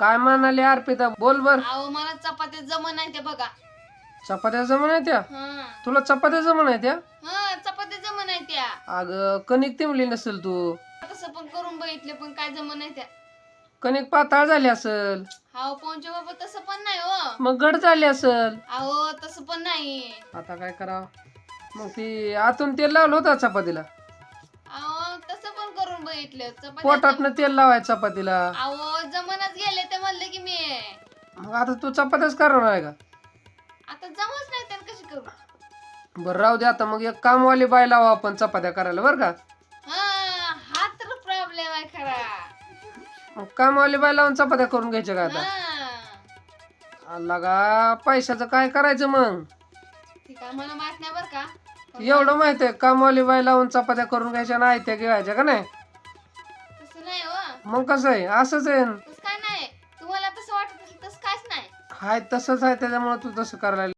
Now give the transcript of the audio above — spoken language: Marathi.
काय म्हणाली अर्पिता? बोल बर. अहो मला चपात्या जमन नाही ते बघा. चपात्या जमन आहे त्या? हा. तुला चपात्या जमन आहे त्या? हा चपात्या जमन नाही त्या. अगं कणिक तिमली नसेल तू. तसं पण करून बघितले पण काय जमन नाही त्या. कणिक पाताळ झाली असल. अहो पोंचे बाबा तसं पण नाही हो. मग गड झाली असल. अहो तसं पण नाही. आता काय करावं? मग ती आतून तेल लावलं होतं चपातीला. करून बघितलं चपात्या पोटातनं तेल लावायचं चपातीला. अहो जमनच गेले ते म्हणलं की मी. मग आता तू चपात्याच करणार आहे का? आता जमच नाही तर कशी करू? बरं राहू दे आता. मग एक कामवाली बाय लावा आपण चपात्या करायला बरं का? हा हा तर प्रॉब्लेम आहे खरा. मग कामवाली बाय लावून चपात्या करून घ्यायच्या का आता? हा. लगा पैशाचं काय करायचं मग? मला माहीत नाही बरं का. एवढं माहीत आहे कामवाली बाय लावून चपात्या करून घ्यायच्या नाही त्या गिळायच्या का नाही? मग कसं आहे? असंच आहे तसं काय नाही. तुम्हाला तसं वाटत तसं काहीच नाही. हाय तसंच आहे त्याच्यामुळे तू तसं करायला